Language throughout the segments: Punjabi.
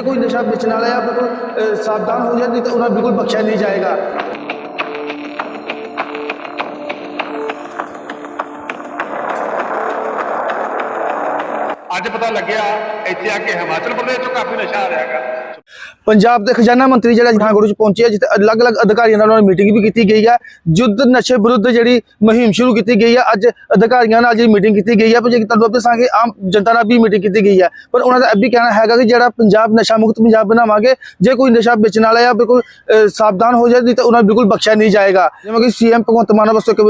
ਜੇ ਕੋਈ ਨਸ਼ਾ ਵੇਚਣ ਵਾਲਾ ਹੈ ਬਿਲਕੁਲ ਅ, ਸਾਵਧਾਨ ਹੋ ਜਾਏ ਨਹੀਂ ਤਾਂ ਉਹਨਾਂ ਨੂੰ ਬਿਲਕੁਲ ਬਖਸ਼ਿਆ ਨਹੀਂ ਜਾਏਗਾ ਅੱਜ ਪਤਾ ਲੱਗਿਆ ਇੱਥੇ ਆ ਕੇ ਹਿਮਾਚਲ ਪ੍ਰਦੇਸ਼ ਤੋਂ ਕਾਫੀ ਨਸ਼ਾ ਆ ਰਿਹਾ ਹੈਗਾ ਪੰਜਾਬ ਦੇ ਖਜ਼ਾਨਾ ਮੰਤਰੀ ਜਿਹੜਾ ਪਠਾਨਕੋਟ ਚ ਪਹੁੰਚੇ ਆ, ਜਿੱਥੇ ਅਲੱਗ-ਅਲੱਗ ਅਧਿਕਾਰੀਆਂ ਨਾਲ ਉਹਨਾਂ ਨੇ ਮੀਟਿੰਗ ਵੀ ਕੀਤੀ ਗਈ ਹੈ। ਯੁੱਧ ਨਸ਼ੇ ਵਿਰੁੱਧ ਜਿਹੜੀ ਮੁਹਿੰਮ ਸ਼ੁਰੂ ਕੀਤੀ ਗਈ ਹੈ ਅੱਜ ਅਧਿਕਾਰੀਆਂ ਨਾਲ ਜਿਹੜੀ ਮੀਟਿੰਗ ਕੀਤੀ ਗਈ ਹੈ ਪਰ ਜੇ ਤੁਹਾਨੂੰ ਆਪਾਂ ਦੱਸਾਂਗੇ ਆਮ ਜਨਤਾ ਨਾਲ ਵੀ ਮੀਟਿੰਗ ਕੀਤੀ ਗਈ ਹੈ। ਪਰ ਉਹਨਾਂ ਦਾ ਇਹ ਵੀ ਕਹਿਣਾ ਹੈਗਾ ਕਿ ਜਿਹੜਾ ਪੰਜਾਬ ਨਸ਼ਾ ਮੁਕਤ ਪੰਜਾਬ ਬਣਾਵਾਂਗੇ ਜੇ ਕੋਈ ਨਸ਼ਾ ਵੇਚਣ ਵਾਲਾ ਹੈ ਬਿਲਕੁਲ ਸਾਵਧਾਨ ਹੋ ਜਾਏ ਨਹੀਂ ਤਾਂ ਉਹਨਾਂ ਨੂੰ ਬਿਲਕੁਲ ਬਖਸ਼ਿਆ ਨਹੀਂ ਜਾਏਗਾ। ਜਿਵੇਂ ਕਿ ਸੀਐਮ ਭਗਵੰਤ ਮਾਨ ਵੱਲੋਂ ਇੱਕ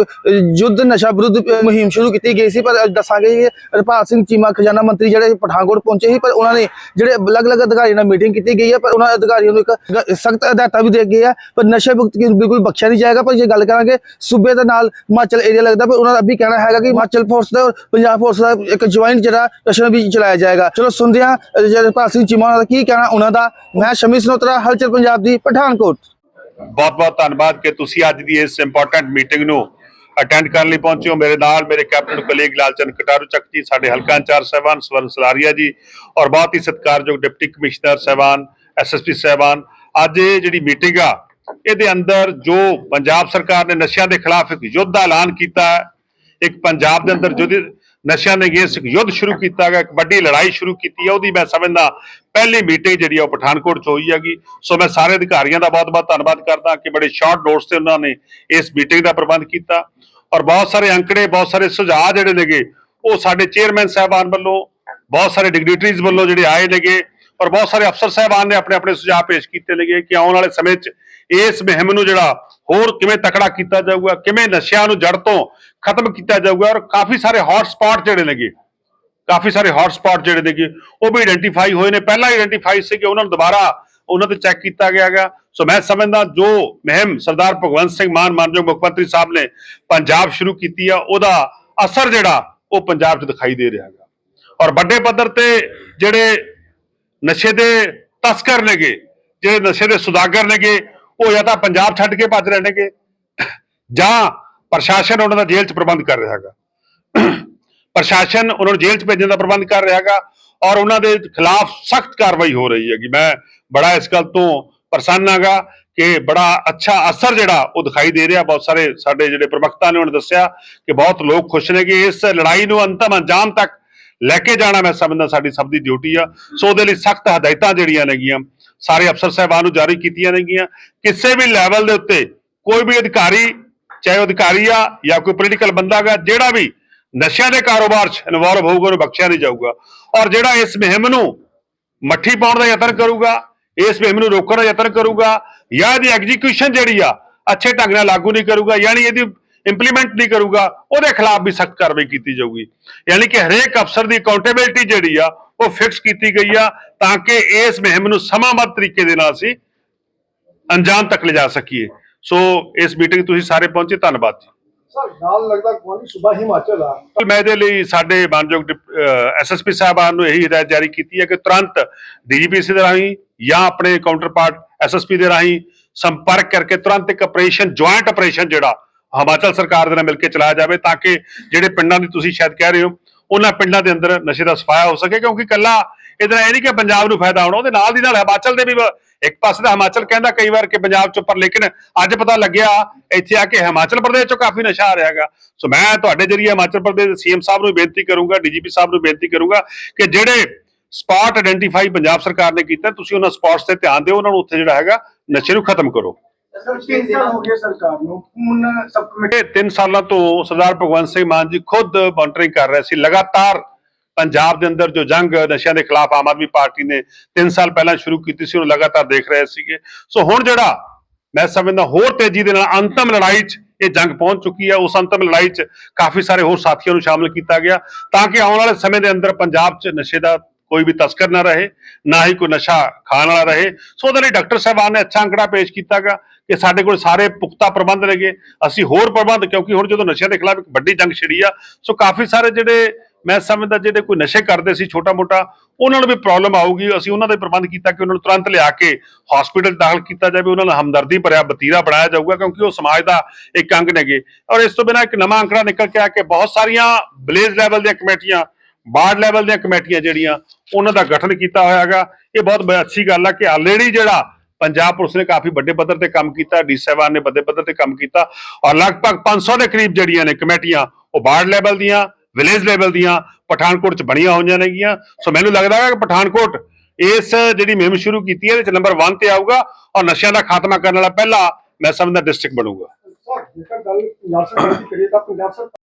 ਯੁੱਧ ਨਸ਼ਾ ਵਿਰੁੱਧ ਮੁਹਿੰਮ ਸ਼ੁਰੂ ਕੀਤੀ ਗਈ ਸੀ ਪਰ ਦੱਸਾਂਗੇ ਕਿ ਹਰਪਾਲ ਸਿੰਘ ਚੀਮਾ ਖਜ਼ਾਨਾ ਮੰਤਰੀ ਜਿਹੜੇ ਪਠਾਨਕੋਟ ਪਹੁੰਚੇ ਸੀ ਪਰ ਉਹਨਾਂ ਨੇ ਜਿਹੜੇ ਅਲੱਗ-ਅਲੱਗ ਅਧਿਕਾਰੀਆਂ ਨਾਲ ਮੀਟਿੰਗ ਕੀਤੀ ਗਈ ਹੈ ਪਰ ਉਹਨਾਂ ਅਧਿਕਾਰੀਆਂ ਨੂੰ ਇੱਕ ਸਖਤ ਹਦਾਇਤਾਂ ਵੀ ਦੇ ਗਏ ਆ ਪਰ ਨਸ਼ੇ ਮੁਕਤ ਬਿਲਕੁਲ ਬਖਸ਼ਿਆ ਨਹੀਂ ਜਾਏਗਾ। ਪਰ ਜੇ ਗੱਲ ਕਰਾਂਗੇ ਸੂਬੇ ਦੇ ਨਾਲ ਹਿਮਾਚਲ ਏਰੀਆ ਲੱਗਦਾ ਪਰ ਉਹਨਾਂ ਦਾ ਵੀ ਕਹਿਣਾ ਹੈਗਾ ਕਿ ਹਿਮਾਚਲ ਫੋਰਸ ਦਾ ਪੰਜਾਬ ਫੋਰਸ ਦਾ ਇੱਕ ਜੁਆਇੰਟ ਜਿਹੜਾ ਜਸ਼ਨ ਵੀ ਚਲਾਇਆ ਜਾਏਗਾ। ਚਲੋ ਸੁਣਦੇ ਹਾਂ ਅ, ਸਿੰਘ ਚੀਮਾ ਦਾ ਕੀ ਕਹਿਣਾ ਉਹਨਾਂ ਦਾ। ਮੈਂ ਸ਼ਮੀ ਸਨੋਤਰਾ ਹਲਚਲ ਪੰਜਾਬ ਦੀ ਪਠਾਨਕੋਟ। ਬਹੁਤ ਬਹੁਤ ਧੰਨਵਾਦ ਕਿ ਤੁਸੀਂ ਅੱਜ ਦੀ ਇਸ ਇੰਪੋਰਟੈਂਟ ਮੀਟਿੰਗ ਨੂੰ ਅਟੈਂਡ ਕਰਨ ਲਈ ਪਹੁੰਚੇ ਹੋ। ਮੇਰੇ ਨਾਲ ਮੇਰੇ ਕੈਪਟਨ ਕਲੀਗ ਲਾਲਚੰਦ ਕਟਾਰੂ ਚੱਕ ਜੀ ਸਾਡੇ ਹਲਕਾ ਇੰਚਾਰਜ ਸਾਹਿਬਾਨ ਸਵਰਨ ਸਲਾਰੀਆ ਜੀ ਔਰ ਬਹੁਤ ਹੀ ਸਤਿਕਾਰਯੋਗ ਡਿਪਟੀ ਕਮਿਸ਼ਨਰ ਸਾਹਿਬਾਨ ਐਸਐਸਪੀ ਸਾਹਿਬਾਨ, ਅੱਜ ਇਹ ਜਿਹੜੀ ਮੀਟਿੰਗ ਆ, ਇਹਦੇ ਅੰਦਰ ਜੋ ਪੰਜਾਬ ਸਰਕਾਰ ਨੇ ਨਸ਼ਿਆਂ ਦੇ ਖਿਲਾਫ ਇੱਕ ਯੁੱਧ ਦਾ ਐਲਾਨ ਕੀਤਾ ਹੈ, ਇੱਕ ਪੰਜਾਬ ਦੇ ਅੰਦਰ ਜੁੱਧ ਨਸ਼ਿਆਂ ਦੇ ਅਗੇਂਸਟ ਯੁੱਧ ਸ਼ੁਰੂ ਕੀਤਾ ਗਿਆ ਇੱਕ ਵੱਡੀ ਲੜਾਈ ਸ਼ੁਰੂ ਕੀਤੀ ਹੈ, ਉਹਦੀ ਮੈਂ ਸਮਝਦਾ ਪਹਿਲੀ ਮੀਟਿੰਗ ਜਿਹੜੀ ਆ ਉਹ ਪਠਾਨਕੋਟ 'ਚ ਹੋਈ ਹੈਗੀ, ਸੋ ਮੈਂ ਸਾਰੇ ਅਧਿਕਾਰੀਆਂ ਦਾ ਬਹੁਤ-ਬਹੁਤ ਧੰਨਵਾਦ ਕਰਦਾ ਕਿ ਬੜੇ ਸ਼ਾਰਟ ਨੋਟਸ ਤੇ ਉਹਨਾਂ ਨੇ ਇਸ ਮੀਟਿੰਗ ਦਾ ਪ੍ਰਬੰਧ ਕੀਤਾ, ਔਰ ਬਹੁਤ ਸਾਰੇ ਅੰਕੜੇ, ਬਹੁਤ ਸਾਰੇ ਸੁਝਾਅ ਜਿਹੜੇ ਨੇਗੇ, ਉਹ ਸਾਡੇ ਚੇਅਰਮੈਨ ਸਾਹਿਬਾਨ ਵੱਲੋਂ, ਬਹੁਤ ਸਾਰੇ ਡਿਗਨੀਟਰੀਜ਼ ਵੱਲੋਂ ਜਿਹੜੇ ਆਏ ਨੇਗੇ ਔਰ ਬਹੁਤ ਸਾਰੇ ਅਫਸਰ ਸਾਹਿਬਾਨ ਨੇ ਆਪਣੇ ਆਪਣੇ ਸੁਝਾਅ ਪੇਸ਼ ਕੀਤੇ ਨੇਗੇ ਕਿ ਆਉਣ ਵਾਲੇ ਸਮੇਂ 'ਚ ਇਸ ਮੁਹਿੰਮ ਨੂੰ ਜਿਹੜਾ ਹੋਰ ਕਿਵੇਂ ਤਕੜਾ ਕੀਤਾ ਜਾਊਗਾ, ਕਿਵੇਂ ਨਸ਼ਿਆਂ ਨੂੰ ਜੜ ਤੋਂ ਖਤਮ ਕੀਤਾ ਜਾਊਗਾ ਔਰ ਕਾਫੀ ਸਾਰੇ ਹੌਟ ਸਪੌਟ ਜਿਹੜੇ ਨੇਗੇ, ਕਾਫੀ ਸਾਰੇ ਹੌਟ ਸਪੌਟ ਜਿਹੜੇ ਨੇਗੇ, ਉਹ ਵੀ ਆਇਡੈਂਟੀਫਾਈ ਹੋਏ ਨੇ। ਪਹਿਲਾਂ ਆਇਡੈਂਟੀਫਾਈ ਸੀ ਕਿ ਉਹਨਾਂ ਨੂੰ ਦੁਬਾਰਾ ਉਹਨਾਂ ਤੇ ਚੈੱਕ ਕੀਤਾ ਗਿਆ ਹੈਗਾ। ਸੋ ਮੈਂ ਸਮਝਦਾ ਜੋ ਮਹਿਮ ਸਰਦਾਰ ਭਗਵੰਤ ਸਿੰਘ ਮਾਨ ਮਾਨਯੋਗ ਮੁੱਖ ਮੰਤਰੀ ਸਾਹਿਬ ਨੇ ਪੰਜਾਬ ਸ਼ੁਰੂ ਕੀਤੀ ਆ, ਉਹਦਾ ਅਸਰ ਜਿਹੜਾ ਉਹ ਪੰਜਾਬ 'ਚ ਦਿਖਾਈ ਦੇ ਰਿਹਾ ਹੈਗਾ। ਔਰ ਵੱਡੇ ਪੱਧਰ ਤੇ ਜਿਹੜੇ ਨਸ਼ੇ ਦੇ ਤਸਕਰ ਨੇਗੇ, ਜਿਹੜੇ ਨਸ਼ੇ ਦੇ ਸੁਦਾਗਰ ਨੇਗੇ, ਉਹ ਜਾਂ ਤਾਂ ਪੰਜਾਬ ਛੱਡ ਕੇ ਭੱਜ ਰਹੇ ਨੇਗੇ, ਜਾਂ ਪ੍ਰਸ਼ਾਸਨ ਉਹਨਾਂ ਦਾ ਜੇਲ੍ਹ 'ਚ ਪ੍ਰਬੰਧ ਕਰ ਰਿਹਾ ਹੈਗਾ। ਪ੍ਰਸ਼ਾਸਨ ਉਹਨਾਂ ਨੂੰ ਜੇਲ੍ਹ 'ਚ ਭੇਜਣ ਦਾ ਪ੍ਰਬੰਧ ਕਰ ਰਿਹਾ ਹੈਗਾ ਔਰ ਉਹਨਾਂ ਦੇ ਖਿਲਾਫ ਸਖਤ ਕਾਰਵਾਈ ਹੋ ਰਹੀ ਹੈਗੀ। ਮੈਂ ਬੜਾ ਇਸ ਗੱਲ ਤੋਂ ਪ੍ਰਸੰਨ ਹੈਗਾ ਕਿ ਬੜਾ ਅੱਛਾ ਅਸਰ ਜਿਹੜਾ ਉਹ ਦਿਖਾਈ ਦੇ ਰਿਹਾ। ਬਹੁਤ ਸਾਰੇ ਸਾਡੇ ਜਿਹੜੇ ਪ੍ਰਵਕਤਾ ਨੇ ਉਹਨਾਂ ਦੱਸਿਆ ਕਿ ਬਹੁਤ ਲੋਕ ਖੁਸ਼ ਨੇ ਕਿ ਇਸ ਲੜਾਈ ਨੂੰ ਅੰਤਮ ਅੰਜਾਮ ਤੱਕ ਲੈ ਕੇ ਜਾਣਾ ਮੈਂ ਸਮਝਦਾ ਸਾਡੀ ਸਭ ਦੀ ਡਿਊਟੀ ਆ। ਸੋ ਉਹਦੇ ਲਈ ਸਖਤ ਹਦਾਇਤਾਂ ਜਿਹੜੀਆਂ ਨੇਗੀਆਂ, ਸਾਰੇ ਅਫਸਰ ਸਾਹਿਬਾਨ ਨੂੰ ਜਾਰੀ ਕੀਤੀਆਂ ਨੇਗੀਆਂ। ਕਿਸੇ ਵੀ ਲੈਵਲ ਦੇ ਉੱਤੇ ਕੋਈ ਵੀ ਅਧਿਕਾਰੀ, ਚਾਹੇ ਉਹ ਅਧਿਕਾਰੀ ਆ ਜਾਂ ਕੋਈ ਪੋਲੀਟੀਕਲ ਬੰਦਾ ਗਾ ਜਿਹੜਾ ਵੀ ਨਸ਼ਿਆਂ ਦੇ ਕਾਰੋਬਾਰ 'ਚ ਇਨਵੋਲਵ ਹੋਊਗਾ, ਉਹਨੂੰ ਬਖਸ਼ਿਆ ਨਹੀਂ ਜਾਊਗਾ। ਔਰ ਜਿਹੜਾ ਇਸ ਮੁਹਿੰਮ ਨੂੰ ਮੱਠੀ ਪਾਉਣ ਦਾ ਯਤਨ ਕਰੂਗਾ, ਇਸ ਮੁਹਿੰਮ ਨੂੰ ਰੋਕਣ ਦਾ ਯਤਨ ਕਰੂਗਾ ਜਾਂ ਇਹਦੀ ਐਗਜ਼ੀਕਿਊਸ਼ਨ ਜਿਹੜੀ ਆ, ਅੱਛੇ ਢੰਗ ਨਾਲ ਲਾਗੂ ਨਹੀਂ ਕਰੂਗਾ, ਯਾਨੀ ਇਹਦੀ ਇੰਪਲੀਮੈਂਟ ਨਹੀਂ ਕਰੂਗਾ ਉਹਦੇ ਖਿਲਾਫ ਵੀ ਸਖਤ ਕਾਰਵਾਈ ਕੀਤੀ ਜਾਊਗੀ। ਯਾਨੀ ਕਿ ਹਰੇਕ ਅਫਸਰ ਦੀ ਅਕਾਊਂਟੇਬਿਲਟੀ ਜਿਹੜੀ ਆ ਉਹ ਫਿਕਸ ਕੀਤੀ ਗਈ ਆ ਤਾਂ ਕਿ ਇਸ ਮੁਹਿੰਮ ਨੂੰ ਸਮਾਂਬੱਧ ਤਰੀਕੇ ਦੇ ਨਾਲ ਅਸੀਂ ਅੰਜਾਮ ਤੱਕ ਲਿਜਾ ਸਕੀਏ। ਸੋ ਇਸ ਮੀਟਿੰਗ ਤੁਸੀਂ ਸਾਰੇ ਪਹੁੰਚੇ ਧੰਨਵਾਦ ਜੀ। ਸਰ ਨਾਲ ਲੱਗਦਾ ਕੋਈ ਸੁਬਾ ਹਿਮਾਚਲ ਆ। ਮੈਂ ਇਹਦੇ ਲਈ ਸਾਡੇ ਮਾਨਯੋਗ ਐਸਐਸਪੀ ਸਾਹਿਬਾਨ ਨੂੰ ਇਹੀ ਹਦਾਇਤ ਜਾਰੀ ਕੀਤੀ ਹੈ ਕਿ ਤੁਰੰਤ ਡੀਜੀਪੀਸੀ ਦੇ ਰਾਹੀਂ ਜਾਂ ਆਪਣੇ ਕਾਊਂਟਰਪਾਰਟ ਐਸਐਸਪੀ ਦੇ ਰਾਹੀਂ ਸੰਪਰਕ ਕਰਕੇ ਤੁਰੰਤ ਇੱਕ ਆਪਰੇਸ਼ਨ ਜੁਆਇੰਟ ਆਪਰੇਸ਼ਨ ਜਿਹੜਾ ਹਿਮਾਚਲ ਸਰਕਾਰ ਦੇ ਨਾਲ ਮਿਲ ਕੇ ਚਲਾਇਆ ਜਾਵੇ ਤਾਂ ਕਿ ਜਿਹੜੇ ਪਿੰਡਾਂ ਦੀ ਤੁਸੀਂ ਸ਼ਾਇਦ ਕਹਿ ਰਹੇ ਹੋ, ਉਹਨਾਂ ਪਿੰਡਾਂ ਦੇ ਅੰਦਰ ਨਸ਼ੇ ਦਾ ਸਫਾਇਆ ਹੋ ਸਕੇ, ਕਿਉਂਕਿ ਕੱਲਾ ਇਹਦੇ ਨਾਲ ਇਹ ਨਹੀਂ ਕਿ ਪੰਜਾਬ ਨੂੰ ਫਾਇਦਾ ਹੋਣਾ, ਉਹਦੇ ਨਾਲ ਦੀ ਨਾਲ ਹਿਮਾਚਲ ਦੇ ਵੀ ਇੱਕ ਪਾਸੇ ਦਾ ਹਿਮਾਚਲ ਕਹਿੰਦਾ ਕਈ ਵਾਰ ਕਿ ਪੰਜਾਬ ਚ ਪਰ ਲੇਕਿਨ ਅੱਜ ਪਤਾ ਲੱਗਿਆ ਇੱਥੇ ਆ ਕੇ ਹਿਮਾਚਲ ਪ੍ਰਦੇਸ਼ ਚੋਂ ਕਾਫੀ ਨਸ਼ਾ ਆ ਰਿਹਾ ਹੈਗਾ। ਸੋ ਮੈਂ ਤੁਹਾਡੇ ਜਰੀਏ ਹਿਮਾਚਲ ਪ੍ਰਦੇਸ਼ ਦੇ ਸੀਐਮ ਸਾਹਿਬ ਨੂੰ ਬੇਨਤੀ ਕਰੂੰਗਾ, ਡੀਜੀਪੀ ਸਾਹਿਬ ਨੂੰ ਬੇਨਤੀ ਕਰੂੰਗਾ ਕਿ ਜਿਹੜੇ ਸਪਾਟ ਆਇਡੈਂਟੀਫਾਈ ਪੰਜਾਬ ਸਰਕਾਰ ਨੇ ਕੀਤਾ, ਤੁਸੀਂ ਉਹਨਾਂ ਸਪਾਟਸ ਤੇ ਧਿਆਨ ਦਿਓ, ਉਹਨਾਂ ਨੂੰ ਉੱਥੇ ਜਿਹੜਾ ਹੈਗਾ ਨਸ਼ੇ ਨੂੰ ਖਤਮ ਕਰੋ। ਸਰ, ਤਿੰਨ ਸਾਲ ਹੋ ਗਏ ਸਰਕਾਰ ਨੂੰ। ਹੁਣ ਸਬ ਕਮੇਟੀ ਇਹ ਸਾਲਾਂ ਤੋਂ ਸਰਦਾਰ ਭਗਵੰਤ ਸਿੰਘ ਮਾਨ ਜੀ ਖੁਦ ਮੋਨਟਰਿੰਗ ਕਰ ਰਹੇ ਸੀ। ਲਗਾਤਾਰ ਪੰਜਾਬ ਦੇ ਅੰਦਰ ਜੋ ਜੰਗ ਨਸ਼ਿਆਂ ਦੇ ਖਿਲਾਫ ਆਮ ਆਦਮੀ ਪਾਰਟੀ ਨੇ 3 ਸਾਲ ਪਹਿਲਾਂ ਸ਼ੁਰੂ ਕੀਤੀ ਸੀ ਉਹਨੂੰ ਲਗਾਤਾਰ ਦੇਖ ਰਹੇ ਸੀਗੇ। ਸੋ ਹੁਣ ਜਿਹੜਾ ਮੈਂ ਸਮਝਦਾ ਹੋਰ ਤੇਜ਼ੀ ਦੇ ਨਾਲ ਅੰਤਮ ਲੜਾਈ 'ਚ ਇਹ ਜੰਗ ਪਹੁੰਚ ਚੁੱਕੀ ਹੈ ਉਸ ਅੰਤਮ ਲੜਾਈ 'ਚ ਕਾਫੀ ਸਾਰੇ ਹੋਰ ਸਾਥੀਆਂ ਨੂੰ ਸ਼ਾਮਲ ਕੀਤਾ ਗਿਆ ਤਾਂ ਕਿ ਆਉਣ ਵਾਲੇ ਸਮੇਂ ਦੇ ਅੰਦਰ ਪੰਜਾਬ 'ਚ ਨਸ਼ੇ ਦਾ ਕੋਈ ਵੀ ਤਸਕਰ ਨਾ ਰਹੇ, ਨਾ ਹੀ ਕੋਈ ਨਸ਼ਾ ਖਾਣ ਵਾਲਾ ਰਹੇ। ਸੋ ਉਹਦੇ ਲਈ ਡਾਕਟਰ ਸਾਹਿਬਾਨ ਨੇ ਅੱਛਾ ਅੰਕੜਾ ਪੇਸ਼ ਕੀਤਾ ਗਿਆ ਕਿ ਸਾਡੇ ਕੋਲ ਸਾਰੇ ਪੁਖਤਾ ਪ੍ਰਬੰਧ ਨੇਗੇ। ਅਸੀਂ ਹੋਰ ਪ੍ਰਬੰਧ, ਕਿਉਂਕਿ ਹੁਣ ਜਦੋਂ ਨਸ਼ਿਆਂ ਦੇ ਖਿਲਾਫ ਇੱਕ ਵੱਡੀ ਜੰਗ ਛਿੜੀ ਆ, ਸੋ ਕਾਫੀ ਸਾਰੇ ਜਿਹੜੇ ਮੈਂ ਸਮਝਦਾ ਜਿਹੜੇ ਕੋਈ ਨਸ਼ੇ ਕਰਦੇ ਸੀ ਛੋਟਾ ਮੋਟਾ ਉਹਨਾਂ ਨੂੰ ਵੀ ਪ੍ਰੋਬਲਮ ਆਊਗੀ। ਅਸੀਂ ਉਹਨਾਂ ਦਾ ਪ੍ਰਬੰਧ ਕੀਤਾ ਕਿ ਉਹਨਾਂ ਨੂੰ ਤੁਰੰਤ ਲਿਆ ਕੇ ਹਸਪੀਟਲ ਦਾਖਲ ਕੀਤਾ ਜਾਵੇ। ਉਹਨਾਂ ਨਾਲ ਹਮਦਰਦੀ ਭਰਿਆ, ਬਤੀਰਾ ਬਣਾਇਆ ਜਾਊਗਾ, ਕਿਉਂਕਿ ਉਹ ਸਮਾਜ ਦਾ ਇੱਕ ਅੰਗ ਨੇਗੇ। ਔਰ ਇਸ ਤੋਂ ਬਿਨਾਂ ਇੱਕ ਨਵਾਂ ਅੰਕੜਾ ਨਿਕਲ ਕੇ ਆ ਕਿ ਬਹੁਤ ਸਾਰੀਆਂ ਵਿਲੇਜ ਲੈਵਲ ਦੀਆਂ ਕਮੇਟੀਆਂ ਵਾਰਡ ਲੈਵਲ ਦੀਆਂ ਕਮੇਟੀਆਂ ਜਿਹੜੀਆਂ, ਉਹਨਾਂ ਦਾ ਗਠਨ ਕੀਤਾ ਹੋਇਆ ਹੈਗਾ। ਇਹ ਬਹੁਤ ਬ- ਅੱਛੀ ਗੱਲ ਆ ਕਿ ਆਲਰੇਡੀ ਜਿਹੜਾ ਪੰਜਾਬ ਪੁਲਿਸ ਨੇ ਕਾਫੀ ਵੱਡੇ ਪੱਧਰ ਤੇ ਕੰਮ ਕੀਤਾ, ਡੀ ਸਾਹਿਬਾਨ ਨੇ ਵੱਡੇ ਪੱਧਰ ਤੇ ਕੰਮ ਕੀਤਾ ਔਰ ਲਗਭਗ 500 ਦੇ ਕਰੀਬ ਜਿਹੜੀਆਂ ਨੇ ਕਮੇਟੀਆਂ ਉਹ ਵਾਰਡ ਲੈਵਲ ਦੀਆਂ, ਵਿਲੇਜ ਲੈਵਲ ਦੀਆਂ, ਪਠਾਨਕੋਟ ਚ ਬਣੀਆਂ ਹੋਈਆਂ ਨੇਗੀਆਂ। ਸੋ ਮੈਨੂੰ ਲੱਗਦਾ ਹੈ ਕਿ ਪਠਾਨਕੋਟ ਇਸ ਜਿਹੜੀ ਮੁਹਿੰਮ ਸ਼ੁਰੂ ਕੀਤੀ ਹੈ, ਇਹਦੇ ਚ ਨੰਬਰ 1 ਤੇ ਆਊਗਾ ਔਰ ਨਸ਼ਿਆਂ ਦਾ ਖਾਤਮਾ ਕਰਨ ਵਾਲਾ ਪਹਿਲਾ ਮੈਂ ਸਮਝਦਾ ਡਿਸਟ੍ਰਿਕਟ ਬਣੂਗਾ। ਸਰ, ਜੇਕਰ ਗੱਲ ਪੰਜਾਬ ਸਰਕਾਰ ਦੀ ਕਰੀਏ ਤਾਂ ਪੰਜਾਬ ਸਰਕਾਰ